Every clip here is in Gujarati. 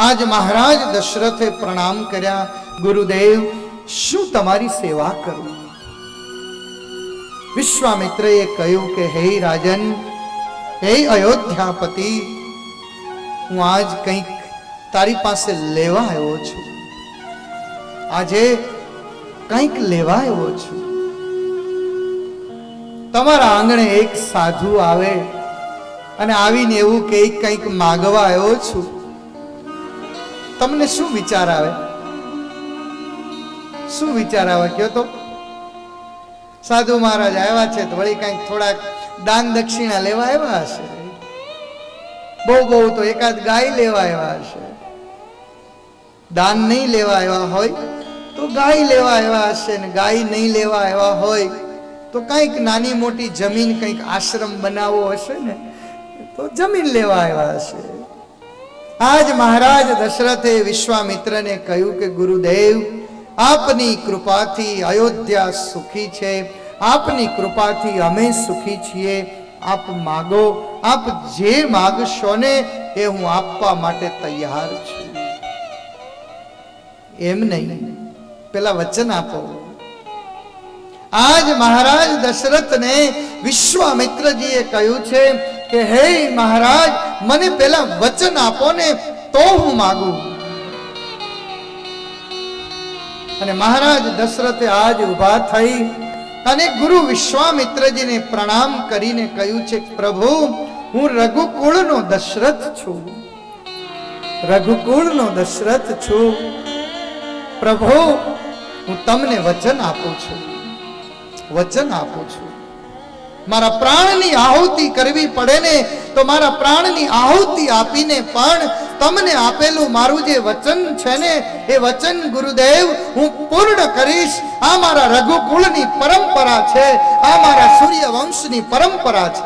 આજ મહારાજ દશરથે પ્રણામ કર્યા, ગુરુદેવ, શું તમારી સેવા કરું? વિશ્વામિત્રએ કહ્યું કે, હે રાજન, હે અયોધ્યાપતિ, હું આજ કંઈક તારી પાસે લેવા આવ્યો છું. આજે કંઈક લેવા આવ્યો છું. તમારા આંગણે એક સાધુ આવે અને આવીને એવું કે, કંઈક માગવા આવ્યો છું. તમને શું વિચાર આવે? શું વિચાર આવે? કયો તો. સાધુ મહારાજ આવ્યા છે તો વળી કંઈક થોડાક દાન દક્ષિણા લેવા આવ્યા હશે. બહુ બહુ તો એકાદ ગાય લેવા આવ્યા હશે. દાન નહીં લેવા આવ્યા હોય તો ગાય લેવા આવ્યા હશે ને ગાય નહીં લેવા આવ્યા હોય તો કંઈક નાની મોટી જમીન કંઈક આશ્રમ બનાવવો હશે ને તો જમીન લેવા આવ્યા હશે. આજ મહારાજ દશરથે વિશ્વામિત્રને કહ્યું કે ગુરુદેવ, આપની કૃપાથી અયોધ્યા સુખી છે, આપની કૃપાથી અમે સુખી છીએ. આપ માગો, આપ જે માગશો ને એ હું આપવા માટે તૈયાર છું. એમ નહીં, પેલા વચન આપો. આજ મહારાજ દશરથને વિશ્વામિત્રજીએ કહ્યું છે કે, હે મહારાજ, મને પેલા વચન આપો ને તો હું માગું. અને મહારાજ દશરથે આજ ઊભા થઈ અને ગુરુ વિશ્વામિત્રજીને પ્રણામ કરીને કહ્યું છે, પ્રભુ, હું રઘુકુળનો દશરથ છું. રઘુકુળનો દશરથ છું. પ્રભુ, હું તમને વચન આપું છું. વચન આપું છું. મારા પ્રાણની આહુતિ કરવી પડે ને, તો મારા પ્રાણની આહુતિ આપીને પણ તમને આપેલું મારું જે વચન છે ને, એ વચન ગુરુદેવ હું પૂર્ણ કરીશ. આ મારા રઘુકુળની પરંપરા છે, આ મારા સૂર્યવંશની પરંપરા છે.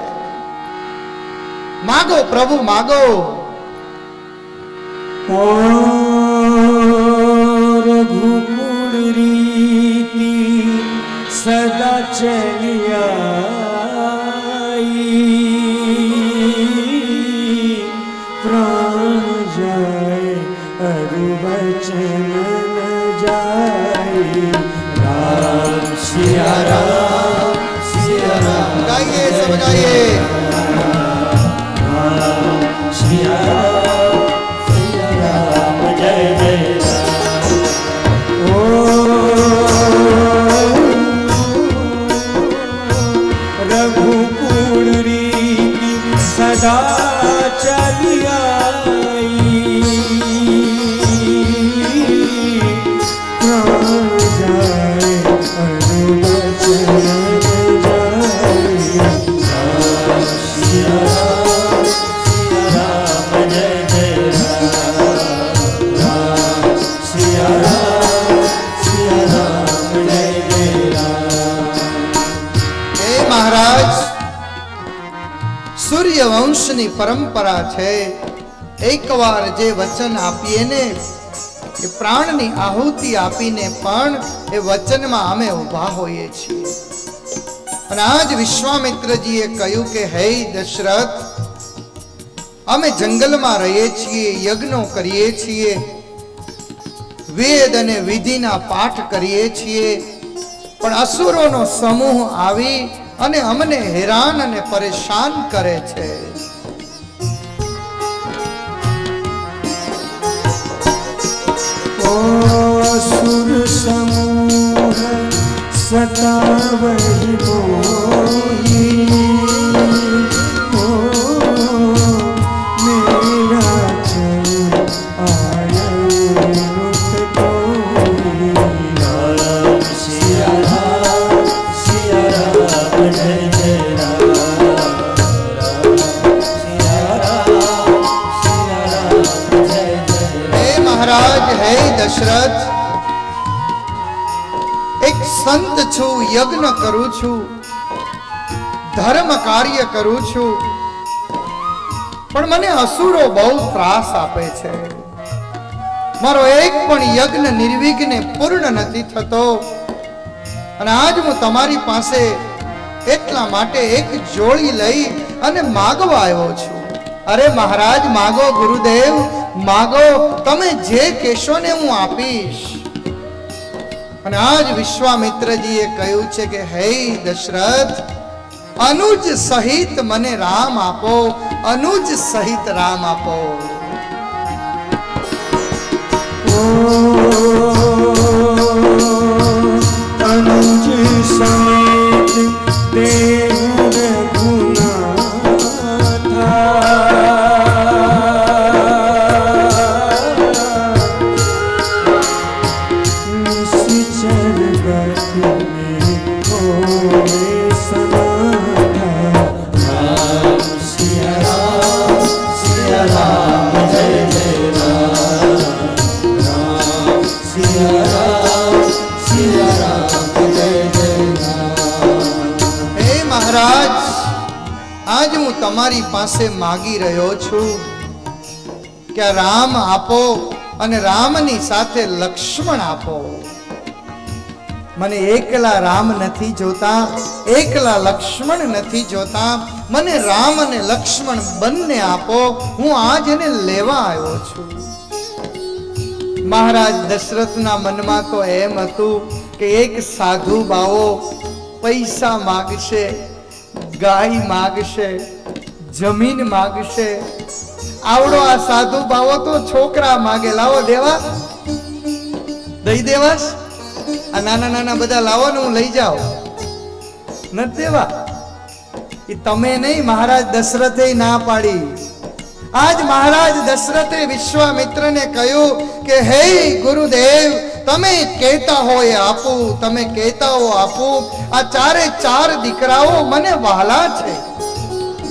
માગો પ્રભુ, માગો. રઘુકુળ રીતિ સદા ચલિયાઈ જાય અરુવચન ન જાય. રામ સિયા સૂર્યવંશની પરંપરા છે. એકવાર જે વચન આપીએ ને, એ પ્રાણની આહુતિ આપીને પણ એ વચનમાં અમે ઊભા હોઈએ છીએ. અને આજ વિશ્વામિત્રજીએ કહ્યું કે, હે દશરથ, અમે જંગલમાં રહીએ છીએ, યજ્ઞો કરીએ છીએ, વેદ અને વિધિના પાઠ કરીએ છીએ, પણ અસુરોનો સમૂહ આવી અને અમને હેરાન અને પરેશાન કરે છે. સુર સમૂહ સતાવન હે દશરથ, એક સંત છું, યજ્ઞ કરું છું, ધર્મ કાર્ય કરું છું, પણ મને અસુરો બહુ ત્રાસ આપે છે. મારો એક પણ યજ્ઞ નિર્વિઘ્ને પૂર્ણ નથી થતો. અને આજ હું તમારી પાસે એટલા માટે એક જોડી લઈ અને માગવા આવ્યો છું. અરે મહારાજ, માગો ગુરુદેવ માગો, તમે જે કેશોને હું આપીશ. અને આજ વિશ્વામિત્રજીએ કહ્યું છે કે, હે દશરથ, અનુજ સહિત મને રામ આપો, અનુજ સહિત રામ આપો. Oh તમારી પાસે માગી રહ્યો છું કે રામ આપો અને રામની સાથે લક્ષ્મણ આપો. મને એકલા રામ નથી જોતા, એકલા લક્ષ્મણ નથી જોતા. મને રામ અને લક્ષ્મણ બંને આપો, હું આજ એને લેવા આવ્યો છું. મહારાજ દશરથના મનમાં તો એમ હતું કે એક સાધુ બાવો પૈસા માગશે, ગાય માગશે જમીન માગશે. આવડો આ સાધુ બાવો તો છોકરા માગે. લાવો દેવા. દઈ દેવાસ આ નાના નાના બધા લાવો ને હું લઈ જાઉં. નથી દેવા. એ તમે નહીં, મહારાજ દશરથે ના પાડી. આજ મહારાજ દશરથે વિશ્વામિત્રને કહ્યું કે, હે ગુરુદેવ, તમે કહેતા હો એ આપું, તમે કહેતા હો આપું. આ ચારે ચાર દીકરાઓ મને વહાલા છે.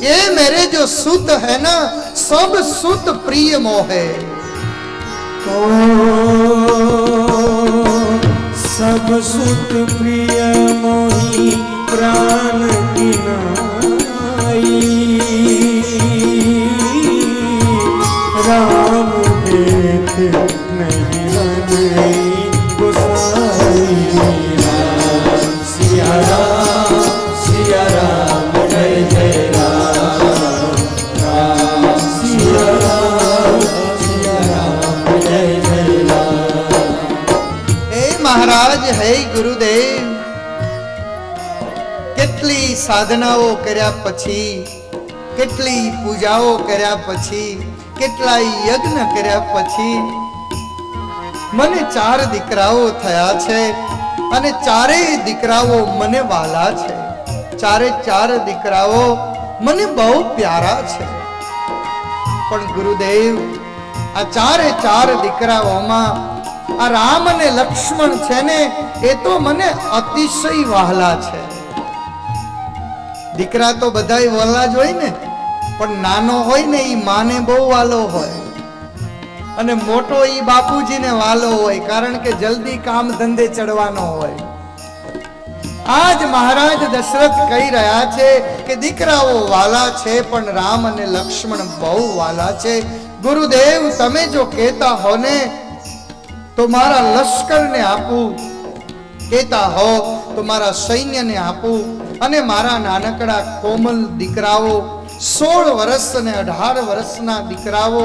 ये मेरे जो सुत है ना सब सुत प्रिय मोहे ओ सब सुत प्रिय मोहि प्राण की नाई મહારાજ, હે ગુરુદેવ. કેટલી સાધનાઓ કર્યા પછી, કેટલી પૂજાઓ કર્યા પછી કેટલા યજ્ઞ કર્યા પછી, મને ચાર દીકરાઓ થયા છે અને ચારેય દીકરાઓ મને વાલા છે. ચારે ચાર દીકરાઓ મને બહુ પ્યારા છે. પણ ગુરુદેવ, આ ચારે ચાર દીકરાઓમાં આ રામ અને લક્ષ્મણ છે ને, એ તો મને અતિશય વહાલા છે. દીકરા તો બધાય વહાલા જ હોય ને, પણ નાનો હોય ને એ માને બહુ વાલો હોય. અને મોટો એ બાપુજીને વાલો હોય, કારણ કે જલ્દી કામ ધંધે ચડવાનો હોય. આજ મહારાજ દશરથ કહી રહ્યા છે કે દીકરાઓ વાલા છે, પણ રામ અને લક્ષ્મણ બહુ વાલા છે. ગુરુદેવ, તમે જો કહેતા હો ને તો મારા લશ્કરને આપું. કહેતા, હો, તો મારા સૈન્યને આપું અને મારા નાનકડા કોમલ દીકરાઓ, સોળ વર્ષ અને અઢાર વર્ષના દીકરાઓ,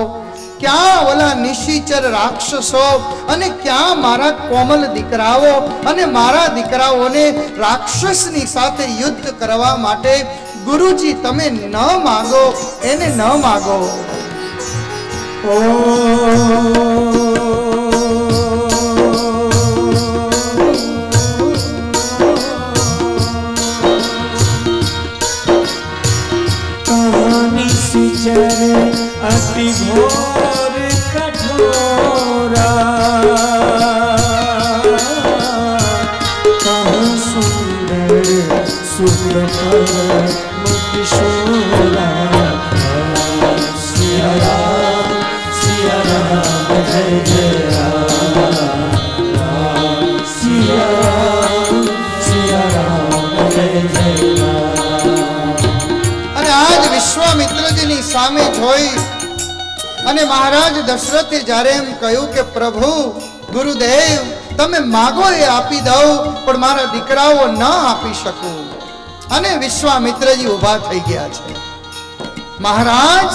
ક્યાં ઓલા નિશિચર રાક્ષસો અને ક્યાં મારા કોમલ દીકરાઓ અને મારા દીકરાઓને રાક્ષસની સાથે યુદ્ધ કરવા માટે, ગુરુજી, તમે ન માગો, એને ન માગો. ઓ સામે જોઈ અને મહારાજ દશરથે જ્યારે એમ કહ્યું કે, પ્રભુ, ગુરુદેવ, તમે માગો એ આપી દઉં, પણ મારા દીકરાઓ ન આપી શકું. અને વિશ્વામિત્રજી ઊભા થઈ ગયા છે. મહારાજ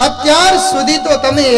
અત્યાર સુધી તો તમે